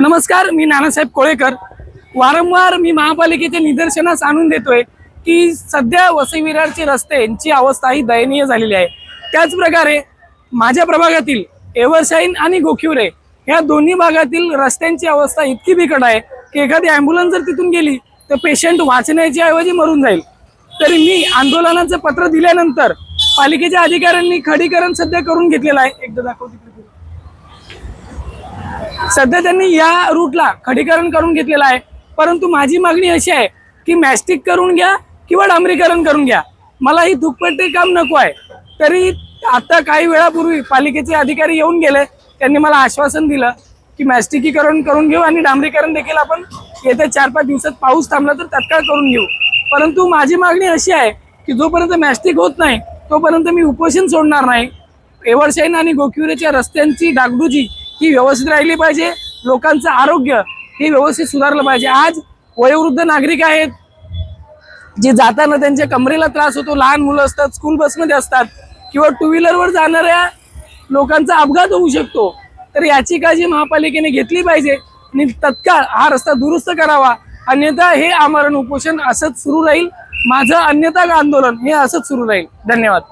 नमस्कार मी नानासाहेब कोळेकर. वारंवार मी महापालिकेच्या निदर्शनास आणून देतोय की सध्या वसई विरारचे रस्ते यांची अवस्था ही दयनीय झालेली आहे. त्याचप्रकारे माझ्या प्रभागातील एव्हरशाईन आणि गोखिवरे ह्या दोन्ही भागातील रस्त्यांची अवस्था इतकी बिकट आहे की एखादी ॲम्ब्युलन्स जर तिथून गेली तर पेशंट वाचण्याच्या ऐवजी मरून जाईल. तरी मी आंदोलनाचं पत्र दिल्यानंतर पालिकेच्या अधिकाऱ्यांनी खडीकरण सध्या करून घेतलेलं आहे. एकदा दाखवते. सध्या त्यांनी या रूटला खडीकरण करून घेतलेलं आहे. परंतु माझी मागणी अशी आहे की मॅस्टिक करून घ्या किंवा डांबरीकरण करून घ्या. मला ही दुप्पटे काम नको आहे. तरी आता काही वेळापूर्वी पालिकेचे अधिकारी येऊन गेले. त्यांनी मला आश्वासन दिलं की मॅस्टिकीकरण करून घेऊ आणि डांबरीकरण देखील आपण येत्या चार पाच दिवसात पाऊस थांबला तर तत्काळ करून घेऊ. परंतु माझी मागणी अशी आहे की जोपर्यंत मॅस्टिक होत नाही तोपर्यंत मी उपोषण सोडणार नाही. एव्हरशाईन आणि गोकिवरेच्या रस्त्यांची डागडुजी ही व्यवस्थित राहिली पाहिजे. लोकांचं आरोग्य हे व्यवस्थित सुधारलं पाहिजे. आज वयोवृद्ध नागरिक आहेत जे जाताना त्यांच्या कमरेला त्रास होतो लहान मुलं असतात स्कूल बसमध्ये असतात किंवा टू व्हीलरवर जाणाऱ्या लोकांचा अपघात होऊ शकतो. तर याची काळजी महापालिकेने घेतली पाहिजे आणि तत्काळ हा रस्ता दुरुस्त करावा. अन्यथा हे आमरण उपोषण असंच सुरू राहील. माझं अन्यथा आंदोलन हे असंच सुरू राहील. धन्यवाद.